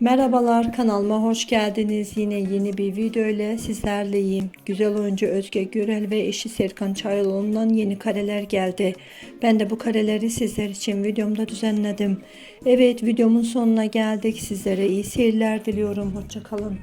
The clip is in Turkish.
Merhabalar kanalıma hoş geldiniz. Yine yeni bir video ile sizlerleyim. Güzel oyuncu Özge Gürel ve eşi Serkan Çaylıoğlu'ndan yeni kareler geldi. Ben de bu kareleri sizler için videomda düzenledim. Evet videomun sonuna geldik. Sizlere iyi seyirler diliyorum. Hoşçakalın.